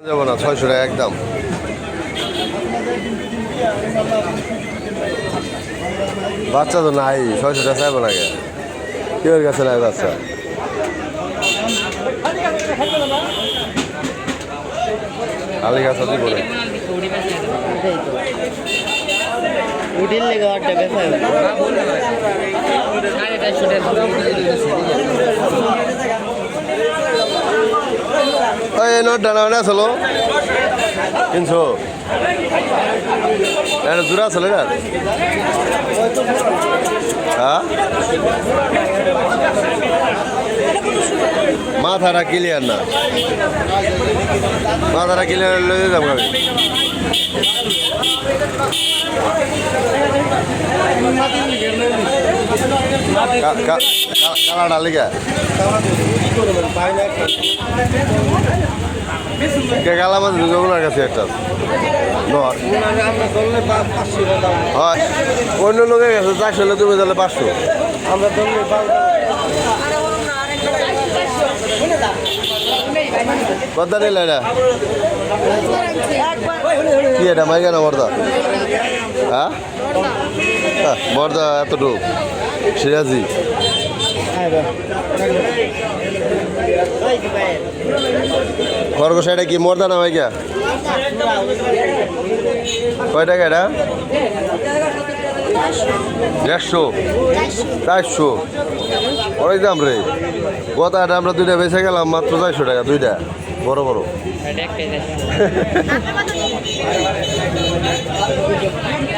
যাব না, ছয়শো টাকা একদম। বাচ্চা তো নাই, ছয়শো টাকা চাইব কে কেউ কাছে নাই বাচ্চা? আলি গাছ উঠিল লেগে ওই নোট ডানা মানে আসলো তিনশো এটা জোড়া আসলো এটা হ্যাঁ মাথাটা ক্লিয়ার না মাথাটা ক্লিয়ার লয়ে যাব আমি কালাটা লিগা কে গালা মাছ ওনার কাছে একটা হয়। অন্য লোকের কাছে চারশো হলে তুমি তাহলে পাঁচশো। কত নিলে এটা? কি এটা? মাইকা না মর্দা হ্যাঁ? হ্যাঁ, মর্দা এতটুকু। সিরাজি। খরগোশ এটা কি মর্দা না মাইকা কয় টাকা এটা? দেড়শো। চারশো। অনেক দাম রে। কত এটা আমরা দুইটা বেঁচে গেলাম মাত্র চারশো টাকা দুইটা। বড় বড়।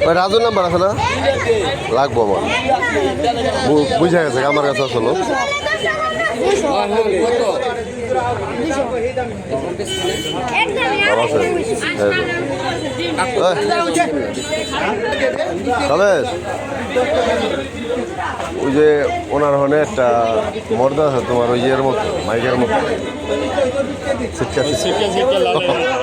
ওই রাজুর নাম্বার আছে না? লাগবো আমার। বু- বুঝা গেছে আমার কাছে আসলো আছে ওই যে ওনার হনে একটা মর্দা আছে তোমার ওই ইয়ের মতো মাইকের মতো। শিক্ষা শিক্ষা